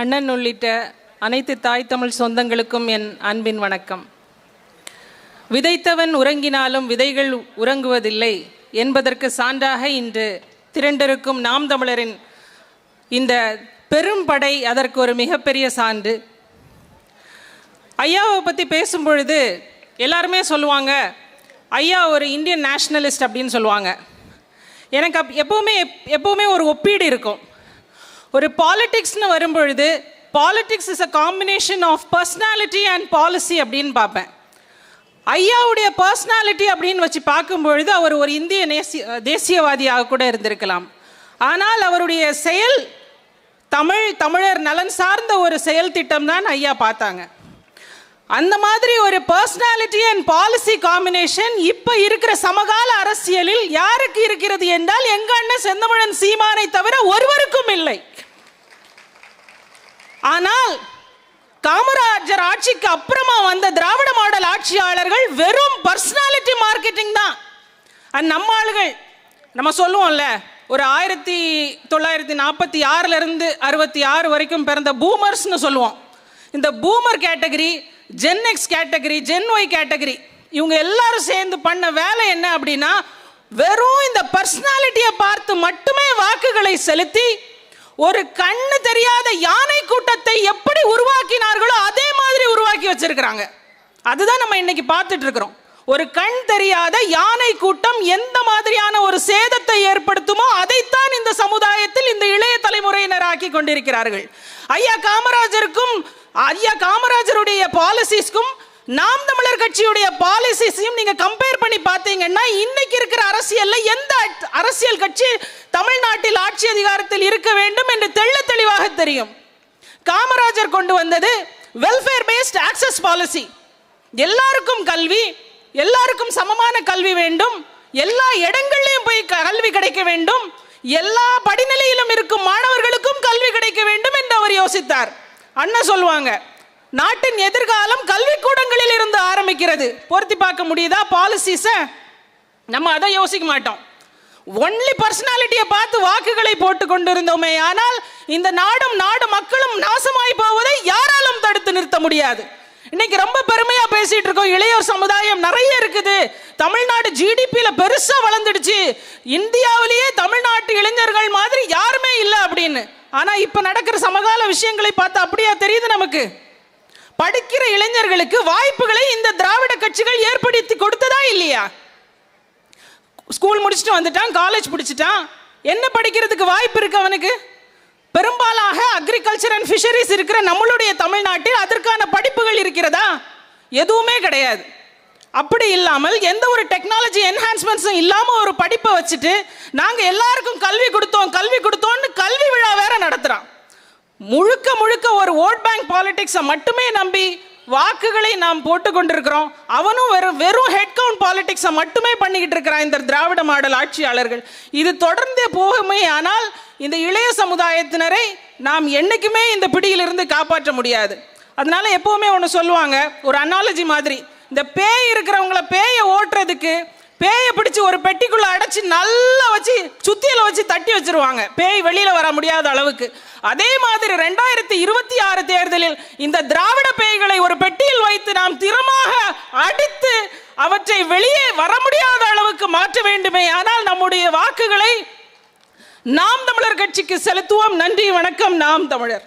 அண்ணன் உள்ளிட்ட அனைத்து தாய் தமிழ் சொந்தங்களுக்கும் என் அன்பின் வணக்கம். விதைத்தவன் உறங்கினாலும் விதைகள் உறங்குவதில்லை என்பதற்கு சான்றாக இன்று திரண்டிருக்கும் நாம் தமிழரின் இந்த பெரும் படை அதற்கு ஒரு மிகப்பெரிய சான்று. ஐயாவை பற்றி பேசும் பொழுது எல்லாருமே சொல்லுவாங்க ஐயா ஒரு இந்தியன் நேஷ்னலிஸ்ட் அப்படின்னு சொல்லுவாங்க. எனக்கு அப் எப்போவுமே எப்போவுமே ஒரு ஒப்பீடு இருக்கும். ஒரு பாலிடிக்ஸ்னு வரும்பொழுது politics is a combination of personality and policy அப்படின்னு பார்ப்பேன். ஐயாவுடைய பர்சனாலிட்டி அப்படின்னு வச்சு பார்க்கும்பொழுது அவர் ஒரு இந்திய நேசிய தேசியவாதியாக கூட இருந்திருக்கலாம். ஆனால் அவருடைய செயல் தமிழ் தமிழர் நலன் சார்ந்த ஒரு செயல் திட்டம் தான் ஐயா பார்த்தாங்க. அந்த மாதிரி ஒரு பர்சனாலிட்டி அண்ட் பாலிசி காம்பினேஷன் இப்போ இருக்கிற சமகால அரசியலில் யாருக்கு இருக்கிறது என்றால் எங்க அண்ணன் செந்தமிழன் சீமானை தவிர ஒருவருக்கும் இல்லை. ஆனால் காமராஜர் ஆட்சிக்கு அப்புறமா வந்த திராவிட மாடல் ஆட்சியாளர்கள் வெறும் பர்சனாலிட்டி மார்க்கெட்டிங் தான். அது நம்ம ஆளுகள் நம்ம சொல்லுவோம்ல ஒரு ஆயிரத்தி தொள்ளாயிரத்தி நாற்பத்தி ஆறுல இருந்து அறுபத்தி ஆறு வரைக்கும் பிறந்த பூமர்ஸ்னு சொல்லுவோம். இந்த boomer category Gen X category Gen Y category இவங்க எல்லாரும் சேர்ந்து பண்ண வேலை என்ன அப்படின்னா வெறும் இந்த பர்சனாலிட்டியை பார்த்து மட்டுமே வாக்குகளை செலுத்தி ஒரு கண்ணு தெரியாத யானை கூட்டத்தை எப்படி உருவாக்கினார்களோ அதே மாதிரி உருவாக்கி வச்சிருக்கிறாங்க. அதுதான் நம்ம இன்னைக்கு பார்த்துட்டு இருக்கிறோம். ஒரு கண் தெரியாத யானை கூட்டம் எந்த மாதிரியான ஒரு சேதத்தை ஏற்படுத்துமோ அதைத்தான் இந்த சமுதாயத்தில் இந்த இளைய தலைமுறையினர் ஆக்கி கொண்டிருக்கிறார்கள். ஐயா காமராஜருக்கும் ஐயா காமராஜருடைய பாலிசிஸ்க்கும் நாம் தமிழர் கட்சியுடைய பாலிசிஸையும் நீங்க கம்பேர் பண்ணி பார்த்தீங்கன்னா இன்னைக்கு இருக்கிற அரசியல்ல எந்த அரசியல் கட்சி தமிழ்நாட்டில் ஆட்சி அதிகாரத்தில் இருக்க வேண்டும் என்று தெள்ள தெளிவாக தெரியும். காமராஜர் கொண்டு வந்தது வெல்ஃபேர் பேஸ்ட் ஆக்சஸ் பாலிசி எல்லாருக்கும் கல்வி எல்லாருக்கும் சமமான கல்வி வேண்டும். எல்லா இடங்கள்லையும் போய் க- கல்வி கிடைக்க வேண்டும். எல்லா படிநிலையிலும் இருக்கும் மாணவர்களுக்கும் கல்வி கிடைக்க வேண்டும் என்று அவர் யோசித்தார். அண்ணன் சொல்லுவாங்க நாட்டின் எதிர்காலம் கல்விக்கூடங்களில் இருந்து ஆரம்பிக்கிறது. பொருத்தி பார்க்க முடியுதா? பாலிசிஸை நம்ம அதை யோசிக்க மாட்டோம். ஒன்லி பர்சனாலிட்டியை பார்த்து வாக்குகளை போட்டு கொண்டிருந்தோமே ஆனால் இந்த நாடும் நாடு மக்களும் நாசமாய் போவதை யாராலும் தடுத்து நிறுத்த முடியாது. இன்னைக்கு ரொம்ப பெருமையா பேசிட்டு இருக்கோம். இளையோர் சமுதாயம் நிறைய இருக்குது. தமிழ்நாடு ஜிடிபியில பெருசா வளர்ந்துடுச்சு. இந்தியாவிலேயே தமிழ்நாட்டு இளைஞர்கள் மாதிரி யாருமே இல்லை அப்படின்னு. ஆனா இப்ப நடக்கிற சமகால விஷயங்களை பார்த்து அப்படியா தெரியுது நமக்கு? படிக்கிற இளைஞர்களுக்கு வாய்ப்புகளை இந்த திராவிட கட்சிகள் ஏற்படுத்தி கொடுத்ததா இல்லையா? ஸ்கூல் முடிச்சுட்டு வந்துட்டான் காலேஜ் பிடிச்சிட்டான் என்ன படிக்கிறதுக்கு வாய்ப்பு இருக்கு அவனுக்கு? பெரும்பாலாக அக்ரிகல்ச்சர் அண்ட் ஃபிஷரிஸ் இருக்கிற நம்மளுடைய தமிழ்நாட்டில் அதற்கான படிப்புகள் இருக்கிறதா? எதுவுமே கிடையாது. அப்படி இல்லாமல் எந்த ஒரு டெக்னாலஜி என்ஹான்ஸ்மெண்ட்ஸும் இல்லாமல் ஒரு படிப்பை வச்சுட்டு நாங்கள் எல்லாருக்கும் கல்வி கொடுத்தோம் கல்வி கொடுத்தோம்னு கல்வி விழா வேற நடத்துகிறான் முழுக்க முழுக்க ஒரு ஓட் பேங்க் பாலிடிக்ஸை மட்டுமே நம்பி வாக்குகளை நாம் போட்டு கொண்டிருக்கிறோம். அவனும் வெறும் வெறும் ஹெட் கவுண்ட் பாலிடிக்ஸை மட்டுமே பண்ணிக்கிட்டு இருக்கிறான் இந்த திராவிட மாடல் ஆட்சியாளர்கள். இது தொடர்ந்தே போகுமே ஆனால் இந்த இளைய சமுதாயத்தினரை நாம் என்னைக்குமே இந்த பிடியிலிருந்து காப்பாற்ற முடியாது. அதனால எப்பவுமே ஒன்று சொல்லுவாங்க ஒரு அனாலஜி மாதிரி இந்த பேய் இருக்கிறவங்கள பேயை ஓட்டுறதுக்கு பேயை பிடிச்சி ஒரு பெட்டிக்குள்ளே அடைச்சி நல்லா வச்சு சுத்தியில் வச்சு தட்டி வச்சிருவாங்க. பேய் வெளியில் வர முடியாத அளவுக்கு. அதே மாதிரி ரெண்டாயிரத்தி இருபத்தி ஆறு தேர்தலில் இந்த திராவிட பேய்களை ஒரு பெட்டியில் வைத்து நாம் திறமாக அடித்து அவற்றை வெளியே வர முடியாத அளவுக்கு மாற்ற வேண்டுமே. ஆனால் நம்முடைய வாக்குகளை நாம் தமிழர் கட்சிக்கு செலுத்துவோம். நன்றி வணக்கம். நாம் தமிழர்.